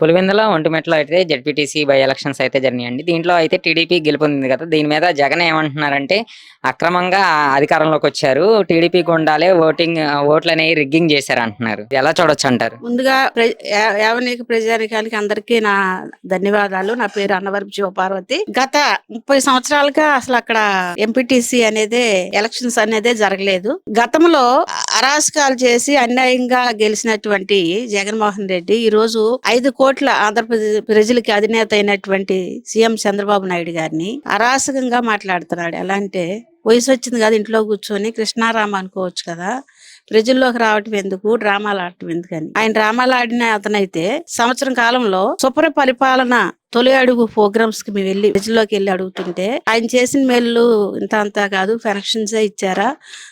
పులివెందుల ఒంటిమెట్లో అయితే ZPTC by elections అయితే జరిగినాయండి. దీంట్లో అయితే టీడీపీ గెలుపొందింది కదా దీని మీద జగన్ ఏమంటున్నారంటే అక్రమంగా అధికారంలోకి వచ్చారు టీడీపీ గుండాలే ఓటింగ్ ఓట్లు అనేవి రిగ్గింగ్ చేశారు అంటున్నారు ఎలా చూడొచ్చు అంటారు? ముందుగా యావనీక ప్రజానికానికి అందరికీ నా ధన్యవాదాలు. నా పేరు అన్నవరపు శివపార్వతి గత ముప్పై సంవత్సరాలుగా అసలు అక్కడ ఎంపీటీసీ అనేది ఎలక్షన్స్ అనేది జరగలేదు. గతంలో అరాచకాలు చేసి అన్యాయంగా గెలిచినటువంటి జగన్మోహన్ రెడ్డి ఈ రోజు ఐదు కోట్లు ఆంధ్రప్రదేశ్ ప్రజలకి అధినేత అయినటువంటి సీఎం చంద్రబాబు నాయుడు గారిని అరాసకంగా మాట్లాడుతున్నాడు. ఎలా అంటే వయసు వచ్చింది కదా ఇంట్లో కూర్చొని కృష్ణారామ అనుకోవచ్చు కదా ప్రజల్లోకి రావటం ఎందుకు? డ్రామాలు ఆడటం ఎందుకని? ఆయన డ్రామాలు ఆడిన అతనైతే సంవత్సరం కాలంలో సుపర పరిపాలన తొలి అడుగు ప్రోగ్రామ్స్కి మేము వెళ్ళి ప్రజల్లోకి వెళ్ళి అడుగుతుంటే ఆయన చేసిన మేలు ఇంత అంతా కాదు పెన్షన్స్ ఇచ్చారా?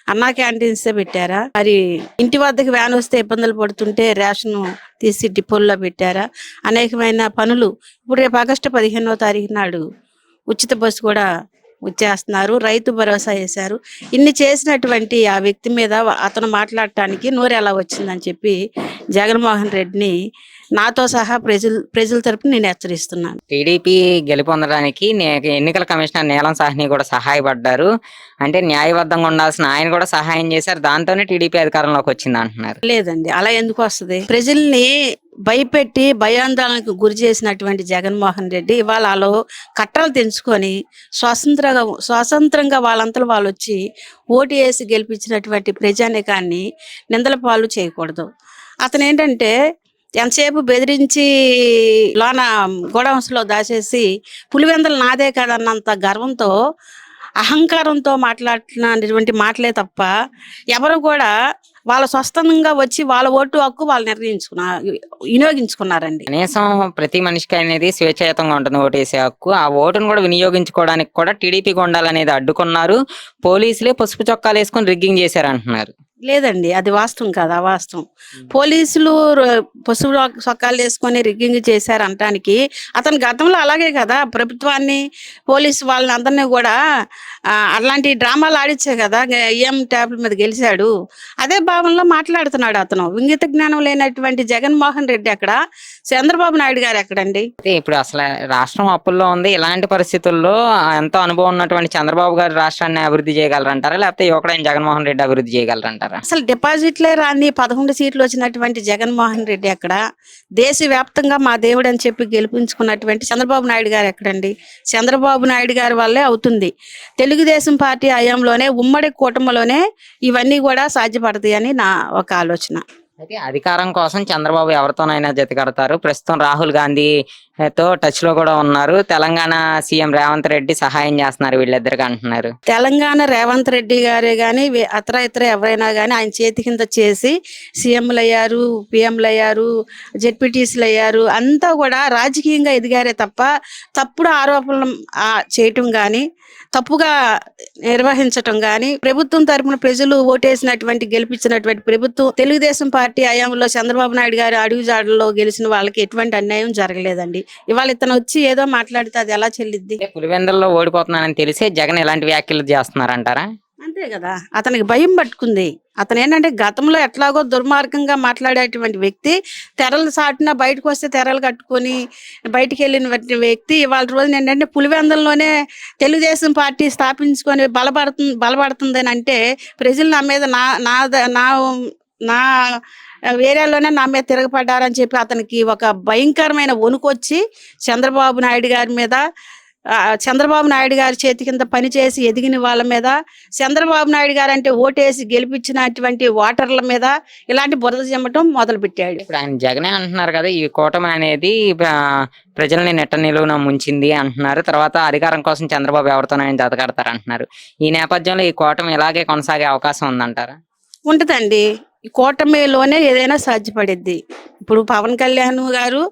అన్నా క్యాంటీన్స్ పెట్టారా? మరి ఇంటి వద్దకు వ్యాన్ వస్తే ఇబ్బందులు పడుతుంటే రేషన్ తీసి డిపోల్లో పెట్టారా? అనేకమైన పనులు. ఇప్పుడు రేపు ఆగస్టు పదిహేనో తారీఖు నాడు ఉచిత బస్సు కూడా వచ్చేస్తున్నారు రైతు భరోసా వేశారు ఇన్ని చేసినటువంటి ఆ వ్యక్తి మీద అతను మాట్లాడటానికి నోరు ఎలా వచ్చిందని చెప్పి జగన్మోహన్ రెడ్డిని నాతో సహా ప్రజల ప్రజల తరపున నేను హెచ్చరిస్తున్నాను. టీడీపీ గెలుపొందడానికి ఎన్నికల కమిషనర్ నీలం సాహ్ని కూడా సహాయపడ్డారు. అంటే న్యాయబద్ధంగా ఉండాల్సిన ఆయన కూడా సహాయం చేశారు. దాంతోనే టీడీపీ అధికారంలోకి వచ్చింది అంటున్నారు లేదండి. అలా ఎందుకు వస్తుంది? ప్రజల్ని భయపెట్టి భయాందోళనకు గురి చేసినటువంటి జగన్మోహన్ రెడ్డి ఇవాళ వాళ్ళు కట్టలు తెంచుకొని స్వతంత్రంగా స్వతంత్రంగా వాళ్ళంతా వాళ్ళు వచ్చి ఓటు వేసి గెలిపించినటువంటి ప్రజానికాన్ని నిందల పాలు చేయకూడదు. అతను ఏంటంటే ఎంతసేపు బెదిరించి లోన గోడౌన్స్లో దాచేసి పులివెందలు నాదే కదన్నంత గర్వంతో అహంకారంతో మాట్లాడినటువంటి మాటలే తప్ప ఎవరు కూడా వాళ్ళ స్వస్థంగా వచ్చి వాళ్ళ ఓటు హక్కు వాళ్ళు నిర్ణయించుకున్న వినియోగించుకున్నారండి. కనీసం ప్రతి మనిషికి అనేది స్వేచ్ఛాయుతంగా ఉంటుంది ఓటు వేసే హక్కు. ఆ ఓటును కూడా వినియోగించుకోవడానికి కూడా టీడీపీ ఉండాలనేది అడ్డుకున్నారు. పోలీసులే పసుపు చొక్కాలు వేసుకొని రిగ్గింగ్ చేశారు అంటున్నారు లేదండి. అది వాస్తవం కాదు. అవాస్తవం పోలీసులు రొ- సొక్కాలు వేసుకొని రిగ్గింగ్ చేశారు అనటానికి అతను గతంలో అలాగే కదా ప్రభుత్వాన్ని పోలీసు వాళ్ళని అందరినీ కూడా అలాంటి డ్రామాలు ఆడిచ్చే కదా ఈఎం ట్యాబ్ల మీద గెలిచాడు. అదే భావంలో మాట్లాడుతున్నాడు అతను. వింగిత జ్ఞానం లేనటువంటి జగన్మోహన్ రెడ్డి అక్కడ చంద్రబాబు నాయుడు గారు ఎక్కడండి? ఇప్పుడు అసలు రాష్ట్రం అప్పుల్లో ఉంది. ఇలాంటి పరిస్థితుల్లో ఎంతో అనుభవం ఉన్నటువంటి చంద్రబాబు గారు రాష్ట్రాన్ని అభివృద్ధి చేయగలరంటారా? లేకపోతే యువకుడైన జగన్మోహన్ రెడ్డి అభివృద్ధి చేయగలరంటారా? అసలు డిపాజిట్లే రాని పదకొండు సీట్లు వచ్చినటువంటి జగన్మోహన్ రెడ్డి అక్కడ దేశవ్యాప్తంగా మా దేవుడు అని చెప్పి గెలిపించుకున్నటువంటి చంద్రబాబు నాయుడు గారు ఎక్కడండి? చంద్రబాబు నాయుడు గారి వల్లే అవుతుంది. తెలుగుదేశం పార్టీ హయాంలోనే ఉమ్మడి కూటమిలోనే ఇవన్నీ కూడా సాధ్యపడతాయి అని నా ఒక ఆలోచన. అయితే అధికారం కోసం చంద్రబాబు ఎవరితోనైనా జతకడతారు. ప్రస్తుతం రాహుల్ గాంధీ తో టచ్లో కూడా ఉన్నారు. తెలంగాణ సీఎం రేవంత్ రెడ్డి సహాయం చేస్తున్నారు వీళ్ళిద్దరికి అంటున్నారు. తెలంగాణ రేవంత్ రెడ్డి గారే కానీ అతర ఇతర ఎవరైనా కానీ ఆయన చేతి కింద చేసి సీఎంలు అయ్యారు పిఎంలు అయ్యారు జెడ్పీటీసీలు అయ్యారు అంతా కూడా రాజకీయంగా ఎదిగారే తప్ప తప్పుడు ఆరోపణలు చేయటం కానీ తప్పుగా నిర్వహించటం కానీ ప్రభుత్వం తరపున ప్రజలు ఓటేసినటువంటి గెలిపించినటువంటి ప్రభుత్వం తెలుగుదేశం పార్టీ హయాంలో చంద్రబాబు నాయుడు గారు అడుగుజాడల్లో గెలిచిన వాళ్ళకి ఎటువంటి అన్యాయం జరగలేదండి. ఇవాళ ఇతను వచ్చి ఏదో మాట్లాడితే అది ఎలా చెల్లిద్ది? అంటే పులివెందుల్లో ఓడిపోతున్నానని తెలిసే జగన్ ఇలాంటి వ్యాఖ్యలు చేస్తున్నారంటారా? అంతే కదా. అతనికి భయం పట్టుకుంది. అతను ఏంటంటే గతంలో ఎట్లాగో దుర్మార్గంగా మాట్లాడేటువంటి వ్యక్తి తెరలు సాటిన బయటకు వస్తే తెరలు కట్టుకొని బయటికి వెళ్ళిన వ్యక్తి ఇవాళ రోజున ఏంటంటే పులివెందల్లోనే తెలుగుదేశం పార్టీ స్థాపించుకొని బలపడుతుంది బలపడుతుందని అంటే ప్రజలు నా మీద నా నా ద- నా నా ఏరియాలోనే నా మీద తిరగపడ్డారని చెప్పి అతనికి ఒక భయంకరమైన వణుకొచ్చి చంద్రబాబు నాయుడు గారి మీద చంద్రబాబు నాయుడు గారి చేతి కింద పనిచేసి ఎదిగిన వాళ్ళ మీద చంద్రబాబు నాయుడు గారు అంటే ఓటేసి గెలిపించినటువంటి ఓటర్ల మీద ఇలాంటి బురద చెమ్మటం మొదలు పెట్టాడు ఇప్పుడు ఆయన జగనే అంటున్నారు కదా ఈ కూటమి అనేది ప్రజల్ని నెట్ట నిలువున ముంచింది అంటున్నారు. తర్వాత అధికారం కోసం చంద్రబాబు ఎవరితోనైనా జత కడతారు అంటున్నారు. ఈ నేపథ్యంలో ఈ కూటమి ఇలాగే కొనసాగే అవకాశం ఉందంటారా? ఉంటదండి. ఈ కూటమిలోనే ఏదైనా సాధ్యపడిద్ది. ఇప్పుడు పవన్ కళ్యాణ్ గారు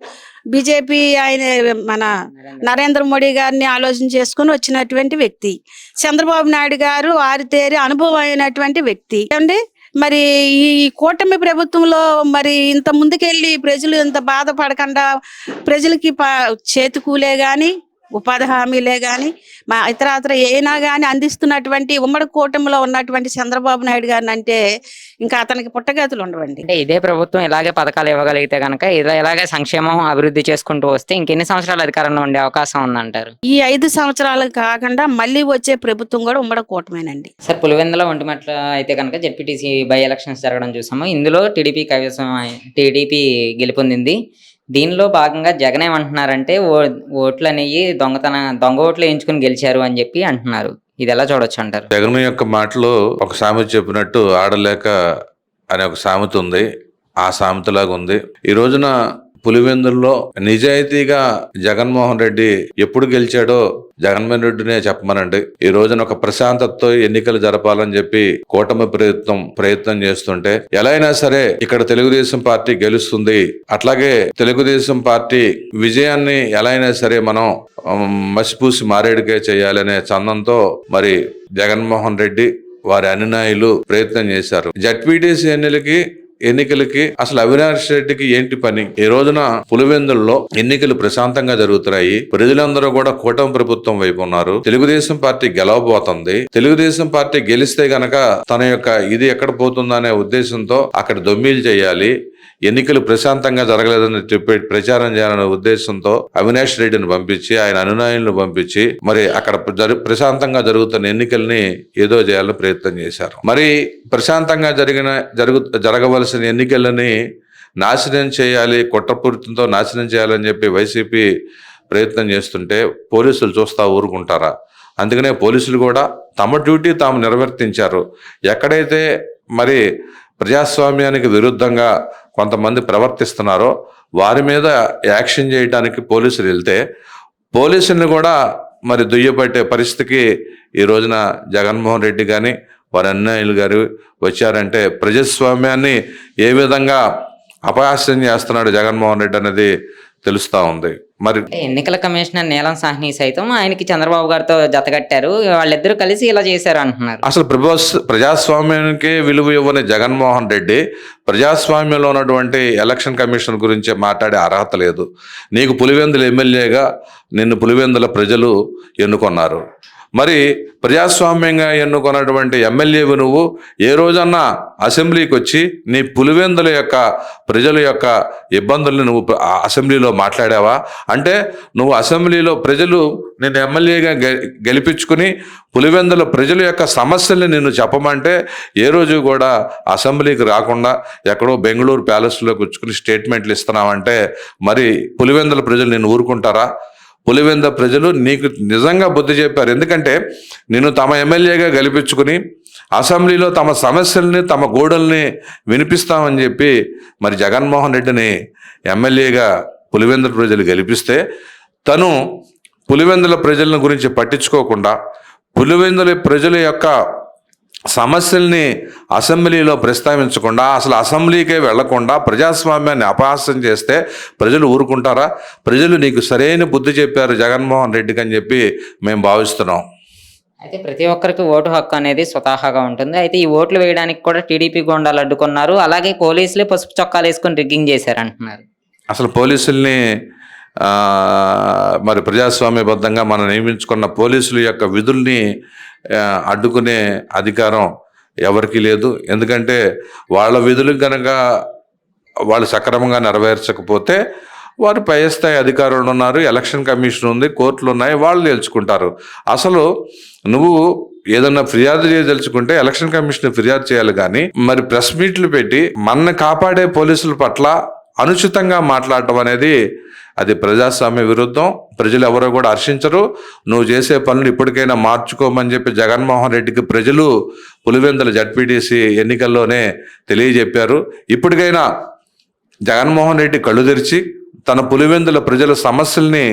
బీజేపీ ఆయన మన నరేంద్ర మోడీ. గారిని ఆలోచన చేసుకుని వచ్చినటువంటి వ్యక్తి. చంద్రబాబు నాయుడు గారు ఆరితేరి అనుభవం అయినటువంటి వ్యక్తి. ఏమండి? మరి ఈ కూటమి ప్రభుత్వంలో మరి ఇంత ముందుకెళ్ళి ప్రజలు ఇంత బాధపడకుండా ప్రజలకి ప- చేతి కూలే గాని ఉపాధి హామీలే గాని మా ఇతరాతర ఏనా గాని అందిస్తున్నటువంటి ఉమ్మడి కూటమిలో ఉన్నటువంటి చంద్రబాబు నాయుడు గారిని అంటే ఇంకా అతనికి పుట్టగతులు ఉండవండి. అంటే ఇదే ప్రభుత్వం ఇలాగే పథకాలు ఇవ్వగలిగితే కనుక ఇలా ఇలాగే సంక్షేమం అభివృద్ధి చేసుకుంటూ వస్తే ఇంకెన్ని సంవత్సరాలు అధికారంలో ఉండే అవకాశం ఉందంటారు? ఈ ఐదు సంవత్సరాలు కాకుండా మళ్ళీ వచ్చే ప్రభుత్వం కూడా ఉమ్మడి కూటమేనండి. సార్ పులివెందుల ఒంటిమట్ల అయితే కనుక జెడ్పీటీసీ బై ఎలక్షన్స్ జరగడం చూసాము. ఇందులో టీడీపీ కైవసం టీడీపీ గెలుపొందింది. దీనిలో భాగంగా జగన్ ఏమంటున్నారంటే ఓ ఓట్లు అనేవి దొంగతన దొంగ ఓట్లు వేయించుకుని గెలిచారు అని చెప్పి అంటున్నారు. ఇది ఎలా చూడొచ్చు అంటారు? జగన్ యొక్క మాటలో ఒక సామెత చెప్పినట్టు ఆడలేక అనే ఒక సామెత ఉంది. ఆ సామెతలాగా ఉంది. ఈ రోజున పులివెందుల్లో నిజాయితీగా జగన్మోహన్ రెడ్డి ఎప్పుడు గెలిచాడో జగన్మోహన్ రెడ్డినే చెప్పమనండి. ఈ రోజున ఒక ప్రశాంతతతో ఎన్నికలు జరపాలని చెప్పి కూటమి ప్రయత్నం ప్రయత్నం చేస్తుంటే ఎలా అయినా సరే ఇక్కడ తెలుగుదేశం పార్టీ గెలుస్తుంది. అట్లాగే తెలుగుదేశం పార్టీ విజయాన్ని ఎలా అయినా సరే మనం మసిపూసి మారేడుకే చేయాలనే చందంతో మరి జగన్మోహన్ రెడ్డి వారి అనునాయులు ప్రయత్నం చేశారు. జడ్పీటీసీ ఎన్నికలకి ఎన్నికలకి అసలు అవినాష్ రెడ్డికి ఏంటి పని? ఈ రోజున పులివెందుల్లో ఎన్నికలు ప్రశాంతంగా జరుగుతున్నాయి. ప్రజలందరూ కూడా కూటమి ప్రభుత్వం వైపు ఉన్నారు. తెలుగుదేశం పార్టీ గెలవబోతుంది. తెలుగుదేశం పార్టీ గెలిస్తే గనక తన యొక్క ఇది ఎక్కడ పోతుందనే ఉద్దేశంతో అక్కడ దొమ్మీలు చేయాలి. ఎన్నికలు ప్రశాంతంగా జరగలేదని చెప్పి ప్రచారం చేయాలనే ఉద్దేశంతో అవినాష్ రెడ్డిని పంపించి ఆయన అనునాయులను పంపించి మరి అక్కడ జరు- ప్రశాంతంగా జరుగుతున్న ఎన్నికల్ని ఏదో చేయాలని ప్రయత్నం చేశారు. మరి ప్రశాంతంగా జరిగిన జరుగు జరగవలసిన ఎన్నికలని నాశనం చేయాలి కుట్రపూరితంతో నాశనం చేయాలని చెప్పి వైసీపీ ప్రయత్నం చేస్తుంటే పోలీసులు చూస్తా ఊరుకుంటారా? అందుకనే పోలీసులు కూడా తమ డ్యూటీ తాము నిర్వర్తించారు. ఎక్కడైతే మరి ప్రజాస్వామ్యానికి విరుద్ధంగా కొంతమంది ప్రవర్తిస్తున్నారో వారి మీద యాక్షన్ చేయడానికి పోలీసులు వెళ్తే పోలీసుల్ని కూడా మరి దుయ్యబట్టే పరిస్థితికి ఈ రోజున జగన్మోహన్ రెడ్డి కానీ వారి అన్నయ్యలు గారు వచ్చారంటే ప్రజాస్వామ్యాన్ని ఏ విధంగా అపహాస్యం చేస్తున్నాడు జగన్మోహన్ రెడ్డి అనేది తెలుస్తూ ఉంది. మరి ఎన్నికల కమిషనర్ నీలం సాహ్ని సైతం ఆయనకి చంద్రబాబు గారితో జతకట్టారు. వాళ్ళిద్దరూ కలిసి ఇలా చేశారు అంటున్నారు. అసలు ప్రభాస్ ప్రజాస్వామ్యానికి విలువ ఇవ్వని జగన్మోహన్ రెడ్డి ప్రజాస్వామ్యంలో ఉన్నటువంటి ఎలక్షన్ కమిషన్ గురించి మాట్లాడే అర్హత లేదు. నీకు పులివెందుల ఎమ్మెల్యేగా నిన్ను పులివెందుల ప్రజలు ఎన్నుకున్నారు. మరి ప్రజాస్వామ్యంగా ఎన్నుకున్నటువంటి ఎమ్మెల్యేవి నువ్వు ఏ రోజన్నా అసెంబ్లీకి వచ్చి నీ పులివెందుల యొక్క ప్రజల యొక్క ఇబ్బందుల్ని నువ్వు అసెంబ్లీలో మాట్లాడావా? అంటే నువ్వు అసెంబ్లీలో ప్రజలు నేను ఎమ్మెల్యేగా గె- గెలిపించుకుని పులివెందుల ప్రజల యొక్క సమస్యల్ని నేను చెప్పమంటే ఏ రోజు కూడా అసెంబ్లీకి రాకుండా ఎక్కడో బెంగళూరు ప్యాలెస్లో కూర్చుకుని స్టేట్మెంట్లు ఇస్తున్నావంటే మరి పులివెందుల ప్రజలు నేను ఊరుకుంటారా? పులివెంద ప్రజలు నీకు నిజంగా బుద్ధి చెప్పారు. ఎందుకంటే నేను తమ ఎమ్మెల్యేగా గెలిపించుకుని అసెంబ్లీలో తమ సమస్యల్ని తమ గోడల్ని వినిపిస్తామని చెప్పి మరి జగన్మోహన్ రెడ్డిని ఎమ్మెల్యేగా పులివెందుల ప్రజలు గెలిపిస్తే తను పులివెందుల ప్రజలను గురించి పట్టించుకోకుండా పులివెందుల ప్రజల యొక్క సమస్యల్ని అసెంబ్లీలో ప్రస్తావించకుండా అసలు అసెంబ్లీకే వెళ్ళకుండా ప్రజాస్వామ్యాన్ని అపహాస్యం చేస్తే ప్రజలు ఊరుకుంటారా? ప్రజలు నీకు సరైన బుద్ధి చెప్పారు జగన్మోహన్ రెడ్డికి అని చెప్పి మేము భావిస్తున్నాం. అయితే ప్రతి ఒక్కరికి ఓటు హక్కు అనేది స్వతహాగా ఉంటుంది. అయితే ఈ ఓట్లు వేయడానికి కూడా టీడీపీ గోండాలు అడ్డుకున్నారు. అలాగే పోలీసులే పసుపు చొక్కాలు వేసుకొని రిగ్గింగ్ చేశారు అంటున్నారు అసలు పోలీసుల్ని మరి ప్రజాస్వామ్యబద్ధంగా మనం నియమించుకున్న పోలీసుల యొక్క విధుల్ని అడ్డుకునే అధికారం ఎవరికీ లేదు. ఎందుకంటే వాళ్ళ విధులు కనుక వాళ్ళు సక్రమంగా నెరవేర్చకపోతే వారు పై స్థాయి అధికారులు ఉన్నారు ఎలక్షన్ కమిషన్ ఉంది కోర్టులు ఉన్నాయి వాళ్ళు తెలుసుకుంటారు అసలు నువ్వు ఏదన్నా ఫిర్యాదు చేయదలుచుకుంటే ఎలక్షన్ కమిషన్ ఫిర్యాదు చేయాలి కానీ మరి ప్రెస్ మీట్లు పెట్టి మన కాపాడే పోలీసుల పట్ల అనుచితంగా మాట్లాడటం అనేది అది ప్రజాస్వామ్య విరుద్ధం. ప్రజలు ఎవరో కూడా హర్షించరు. నువ్వు చేసే పనులు ఇప్పటికైనా మార్చుకోమని చెప్పి జగన్మోహన్ రెడ్డికి ప్రజలు పులివెందుల జడ్పీటీసీ ఎన్నికల్లోనే తెలియజెప్పారు. ఇప్పటికైనా జగన్మోహన్ రెడ్డి కళ్ళు తెరిచి తన పులివెందుల ప్రజల సమస్యల్ని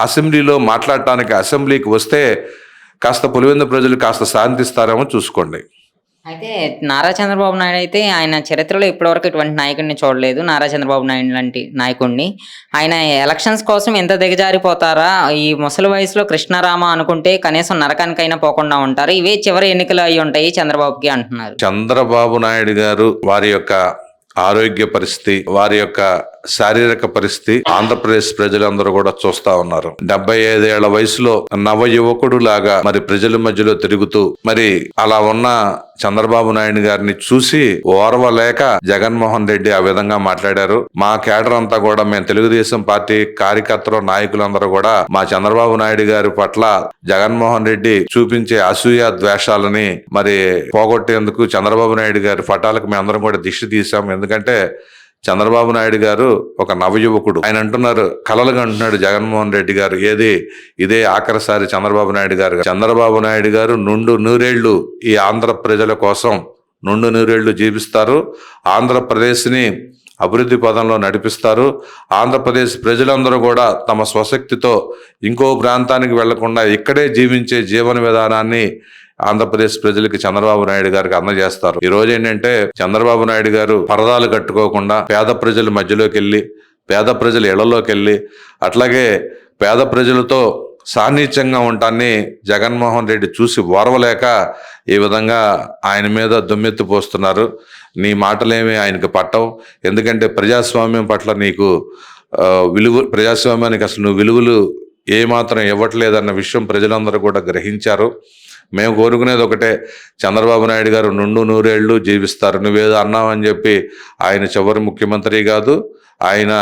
అసెంబ్లీలో మాట్లాడటానికి అసెంబ్లీకి వస్తే కాస్త పులివెందు ప్రజలు కాస్త శాంతిస్తారేమో చూసుకోండి. అయితే నారా చంద్రబాబు నాయుడు అయితే ఆయన చరిత్రలో ఇప్పటివరకు ఇటువంటి నాయకుడిని చూడలేదు. నారా చంద్రబాబు నాయుడు లాంటి నాయకుడిని. ఆయన ఎలక్షన్స్ కోసం ఎంత దిగజారిపోతారా? ఈ ముసలి వయసులో కృష్ణారామ అనుకుంటే కనీసం నరకానికైనా పోకుండా ఉంటారు. ఇవే చివరి ఎన్నికలు అయి ఉంటాయి చంద్రబాబుకి అంటున్నారు. చంద్రబాబు నాయుడు గారు వారి యొక్క ఆరోగ్య పరిస్థితి వారి యొక్క శారీరక పరిస్థితి ఆంధ్రప్రదేశ్ ప్రజలందరూ కూడా చూస్తా ఉన్నారు. డెబ్బై ఐదేళ్ళ వయసులో నవ యువకుడు లాగా మరి ప్రజల మధ్యలో తిరుగుతూ మరి అలా ఉన్న చంద్రబాబు నాయుడు గారిని చూసి ఓర్వలేక జగన్మోహన్ రెడ్డి ఆ విధంగా మాట్లాడారు. మా కేడర్ అంతా కూడా మేము తెలుగుదేశం పార్టీ కార్యకర్తలు నాయకులందరూ కూడా మా చంద్రబాబు నాయుడు గారి పట్ల జగన్మోహన్ రెడ్డి చూపించే అసూయ ద్వేషాలని మరి పోగొట్టేందుకు చంద్రబాబు నాయుడు గారి పటాలకు మేము అందరం కూడా దిష్టి తీసాం ఎందుకంటే చంద్రబాబు నాయుడు గారు ఒక నవయువకుడు. ఆయన అంటున్నారు కలలుగా అంటున్నాడు జగన్మోహన్ రెడ్డి గారు. ఏది? ఇదే ఆఖరిసారి చంద్రబాబు నాయుడు గారు. చంద్రబాబు నాయుడు గారు నుండు నూరేళ్ళు ఈ ఆంధ్ర ప్రజల కోసం నుండు నూరేళ్ళు జీవిస్తారు. ఆంధ్రప్రదేశ్ని అభివృద్ధి పదంలో నడిపిస్తారు. ఆంధ్రప్రదేశ్ ప్రజలందరూ కూడా తమ స్వశక్తితో ఇంకో ప్రాంతానికి వెళ్ళకుండా ఇక్కడే జీవించే జీవన విధానాన్ని ఆంధ్రప్రదేశ్ ప్రజలకి చంద్రబాబు నాయుడు గారికి అందజేస్తారు. ఈ రోజు ఏంటంటే చంద్రబాబు నాయుడు గారు పరదాలు కట్టుకోకుండా పేద ప్రజల మధ్యలోకి వెళ్ళి పేద ప్రజల ఇళ్ళలోకి వెళ్ళి అట్లాగే పేద ప్రజలతో సాన్నిధ్యంగా ఉంటాన్ని జగన్మోహన్ రెడ్డి చూసి ఓర్వలేక ఈ విధంగా ఆయన మీద దుమ్మెత్తి పోస్తున్నారు. నీ మాటలేమి ఆయనకు పట్టవు. ఎందుకంటే ప్రజాస్వామ్యం పట్ల నీకు విలువ ప్రజాస్వామ్యానికి అసలు నువ్వు విలువలు ఏమాత్రం ఇవ్వట్లేదన్న విషయం ప్రజలందరూ కూడా గ్రహించారు. మేము కోరుకునేది ఒకటే చంద్రబాబు నాయుడు గారు నుండు నూరేళ్ళు జీవిస్తారు నువ్వేదో అన్నావని చెప్పి ఆయన చివరి ముఖ్యమంత్రి కాదు ఆయన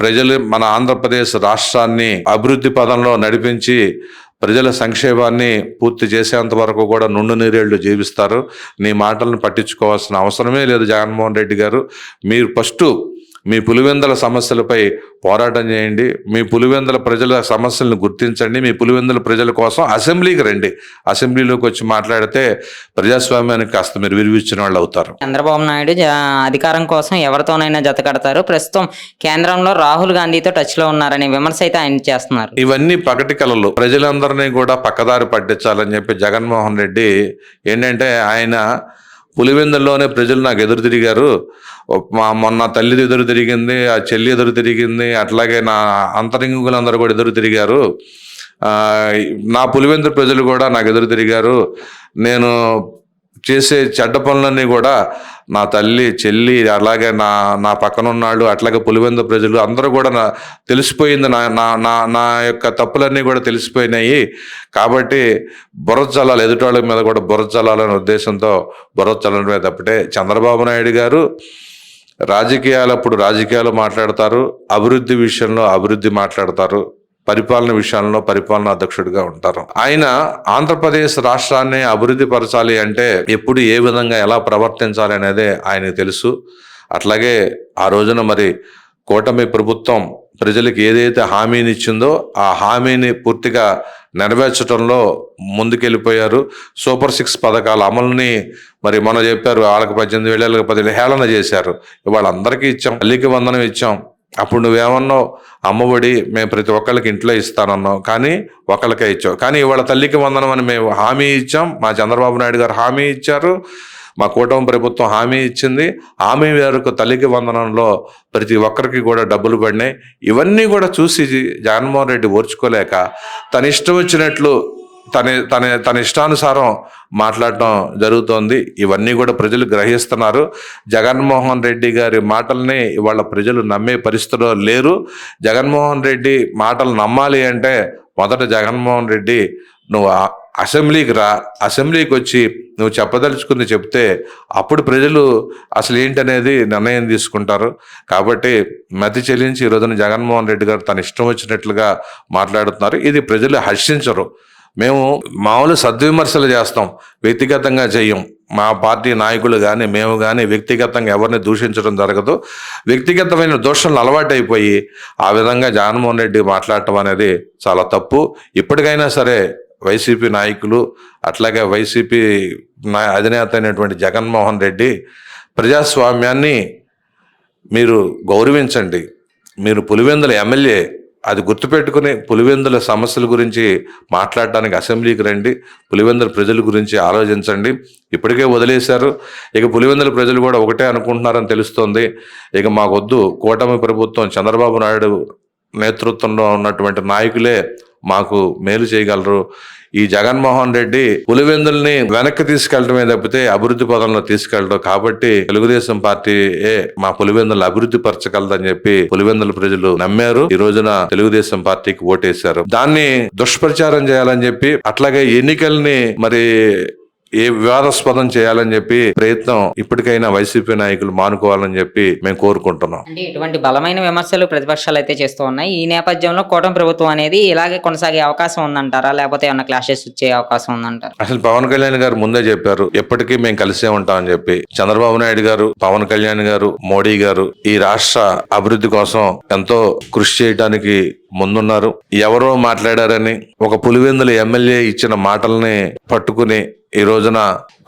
ప్రజలు మన ఆంధ్రప్రదేశ్ రాష్ట్రాన్ని అభివృద్ధి పదంలో నడిపించి ప్రజల సంక్షేమాన్ని పూర్తి చేసేంత వరకు కూడా నుండు నీరేళ్ళు జీవిస్తారు. నీ మాటలను పట్టించుకోవాల్సిన అవసరమే లేదు జగన్మోహన్ రెడ్డి గారు. మీరు ఫస్ట్ మీ పులివెందల సమస్యలపై పోరాటం చేయండి. మీ పులివెందల ప్రజల సమస్యలను గుర్తించండి. మీ పులివెందల ప్రజల కోసం అసెంబ్లీకి రండి. అసెంబ్లీలోకి వచ్చి మాట్లాడితే ప్రజాస్వామ్యానికి కాస్త మీరు విరివిచ్చిన వాళ్ళు అవుతారు. చంద్రబాబు నాయుడు అధికారం కోసం ఎవరితోనైనా జత కడతారు. ప్రస్తుతం కేంద్రంలో రాహుల్ గాంధీతో టచ్లో ఉన్నారనే విమర్శ అయితే ఆయన చేస్తున్నారు. ఇవన్నీ పగటి కళలు ప్రజలందరినీ కూడా పక్కదారి పట్టించాలని చెప్పి జగన్మోహన్ రెడ్డి ఏంటంటే ఆయన పులివెందుల్లోనే ప్రజలు నాకు ఎదురు తిరిగారు. మా మొన్న తల్లి ఎదురు తిరిగింది ఆ చెల్లి ఎదురు తిరిగింది అట్లాగే నా అంతరింగులందరూ కూడా ఎదురు తిరిగారు. నా పులివెందు ప్రజలు కూడా నాకు ఎదురు తిరిగారు. నేను చేసే చెడ్డ పనులన్నీ కూడా నా తల్లి చెల్లి అలాగే నా నా పక్కన ఉన్నాళ్ళు అట్లాగే పులివెందు ప్రజలు అందరూ కూడా నా తెలిసిపోయింది నా నా నా నా యొక్క తప్పులన్నీ కూడా తెలిసిపోయినాయి. కాబట్టి బురజలాలు చల్లాలి ఎదుటి మీద కూడా బురజలాలనే ఉద్దేశంతో బుర్ర చల్లడమే తప్పితే చంద్రబాబు నాయుడు గారు రాజకీయాలు అప్పుడు రాజకీయాలు మాట్లాడతారు అభివృద్ధి విషయంలో అభివృద్ధి మాట్లాడతారు. పరిపాలన విషయంలో పరిపాలన అధ్యక్షుడిగా ఉంటారు. ఆయన ఆంధ్రప్రదేశ్ రాష్ట్రాన్ని అభివృద్ధి పరచాలి అంటే ఎప్పుడు ఏ విధంగా ఎలా ప్రవర్తించాలి అనేది ఆయనకు తెలుసు. అట్లాగే ఆ రోజున మరి కూటమి ప్రభుత్వం ప్రజలకు ఏదైతే హామీని ఇచ్చిందో ఆ హామీని పూర్తిగా నెరవేర్చడంలో ముందుకెళ్ళిపోయారు. సూపర్ సిక్స్ పథకాల అమలుని మరి మొన్న చెప్పారు వాళ్ళకి పద్దెనిమిది వేళ్ళకి పదివేలు హేళన చేశారు. ఇవాళ అందరికీ ఇచ్చాం తల్లికి వందనం ఇచ్చాం. అప్పుడు నువ్వేమన్నావు? అమ్మఒడి మేము ప్రతి ఒక్కరికి ఇంట్లో ఇస్తానన్నావు. కానీ ఒకరికే ఇచ్చావు. కానీ ఇవాళ తల్లికి వందనం అని మేము హామీ ఇచ్చాం. మా చంద్రబాబు నాయుడు గారు హామీ ఇచ్చారు. మా కూటమి ప్రభుత్వం హామీ ఇచ్చింది. హామీ మేరకు తల్లికి వందనంలో ప్రతి ఒక్కరికి కూడా డబ్బులు పడినాయి. ఇవన్నీ కూడా చూసి జగన్మోహన్ రెడ్డి ఓర్చుకోలేక తన ఇష్టం వచ్చినట్లు తన తన తన ఇష్టానుసారం మాట్లాడటం జరుగుతోంది. ఇవన్నీ కూడా ప్రజలు గ్రహిస్తున్నారు. జగన్మోహన్ రెడ్డి గారి మాటల్ని ఇవాళ ప్రజలు నమ్మే పరిస్థితిలో లేరు. జగన్మోహన్ రెడ్డి మాటలు నమ్మాలి అంటే మొదట జగన్మోహన్ రెడ్డి నువ్వు అసెంబ్లీకి రా అసెంబ్లీకి వచ్చి నువ్వు చెప్పదలుచుకుంది చెప్తే అప్పుడు ప్రజలు అసలు ఏంటనేది నిర్ణయం తీసుకుంటారు. కాబట్టి మతి చెల్లించి ఈ రోజున జగన్మోహన్ రెడ్డి గారు తన ఇష్టం వచ్చినట్లుగా మాట్లాడుతున్నారు. ఇది ప్రజలు హర్షించరు. మేము మామూలు సద్విమర్శలు చేస్తాం వ్యక్తిగతంగా చెయ్యం. మా పార్టీ నాయకులు కానీ మేము కానీ వ్యక్తిగతంగా ఎవరిని దూషించడం జరగదు. వ్యక్తిగతమైన దోషణలు అలవాటైపోయి ఆ విధంగా జగన్మోహన్ రెడ్డి మాట్లాడటం అనేది చాలా తప్పు. ఇప్పటికైనా సరే వైసీపీ నాయకులు అట్లాగే వైసీపీ నా అధినేత అయినటువంటి జగన్మోహన్ రెడ్డి ప్రజాస్వామ్యాన్ని మీరు గౌరవించండి. మీరు పులివెందుల ఎమ్మెల్యే అది గుర్తుపెట్టుకుని పులివెందుల సమస్యల గురించి మాట్లాడటానికి అసెంబ్లీకి రండి. పులివెందుల ప్రజల గురించి ఆలోచించండి. ఇప్పటికే వదిలేశారు. ఇక పులివెందుల ప్రజలు కూడా ఒకటే అనుకుంటున్నారని తెలుస్తోంది. ఇక మాకొద్దు కూటమి ప్రభుత్వం చంద్రబాబు నాయుడు నేతృత్వంలో ఉన్నటువంటి నాయకులే మాకు మేలు చేయగలరు. ఈ జగన్మోహన్ రెడ్డి పులివెందుల్ని వెనక్కి తీసుకెళ్ళడమే తప్పితే అభివృద్ధి పదంలో తీసుకెళ్ళడం కాబట్టి తెలుగుదేశం పార్టీ మా పులివెందులు అభివృద్ధి పరచగలదని చెప్పి పులివెందుల ప్రజలు నమ్మారు. ఈ రోజున తెలుగుదేశం పార్టీకి ఓటేశారు. దాన్ని దుష్ప్రచారం చేయాలని చెప్పి అట్లాగే ఎన్నికల్ని మరి ఏ వివాదాస్పదం చేయాలని చెప్పి ప్రయత్నం ఇప్పటికైనా వైసీపీ నాయకులు మానుకోవాలని చెప్పి మేము కోరుకుంటున్నాం. అంటే ఇటువంటి బలమైన విమర్శలు ప్రతిపక్షాలు అయితే చేస్తూ ఉన్నాయి. ఈ నేపథ్యంలో కూటమి ప్రభుత్వం అనేది ఇలాగే కొనసాగే అవకాశం ఉందంటారా? లేకపోతే ఏమన్నా క్లాషెస్ వచ్చే అవకాశం ఉందంటారా? అసలు పవన్ కళ్యాణ్ గారు ముందే చెప్పారు ఎప్పటికీ మేము కలిసే ఉంటామని చెప్పి. చంద్రబాబు నాయుడు గారు పవన్ కళ్యాణ్ గారు మోడీ గారు ఈ రాష్ట్ర అభివృద్ధి కోసం ఎంతో కృషి చేయడానికి ముందున్నారు. ఎవరో మాట్లాడారని ఒక పులివెందుల ఎమ్మెల్యే ఇచ్చిన మాటల్ని పట్టుకుని ఈ రోజున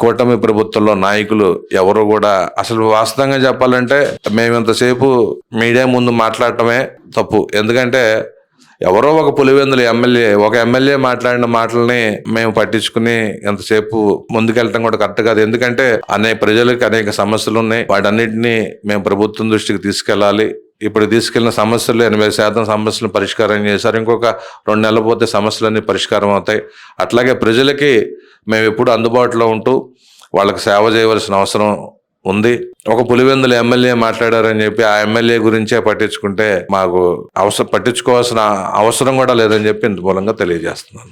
కూటమి ప్రభుత్వంలో నాయకులు ఎవరు కూడా అసలు వాస్తవంగా చెప్పాలంటే మేము ఇంతసేపు మీడియా ముందు మాట్లాడటమే తప్పు. ఎందుకంటే ఎవరో ఒక పులివెందుల ఎమ్మెల్యే ఒక ఎమ్మెల్యే మాట్లాడిన మాటల్ని మేము పట్టించుకుని ఎంతసేపు ముందుకెళ్ళటం కూడా కరెక్ట్ కాదు. ఎందుకంటే అనేక ప్రజలకు అనేక సమస్యలు ఉన్నాయి వాటన్నిటిని మేము ప్రభుత్వం దృష్టికి తీసుకెళ్ళాలి. ఇప్పుడు తీసుకెళ్ళిన సమస్యలు ఎనభై శాతం సమస్యలను పరిష్కారం చేశారు. ఇంకొక రెండు నెలలు పోతే సమస్యలన్నీ పరిష్కారం అవుతాయి. అట్లాగే ప్రజలకి మేము ఎప్పుడు అందుబాటులో ఉంటూ వాళ్ళకి సేవ చేయవలసిన అవసరం ఉంది. ఒక పులివెందుల ఎమ్మెల్యే మాట్లాడారని చెప్పి ఆ ఎమ్మెల్యే గురించే పట్టించుకుంటే మాకు అవసరం పట్టించుకోవాల్సిన అవసరం కూడా లేదని చెప్పి ఇంత మూలంగా తెలియజేస్తున్నాను.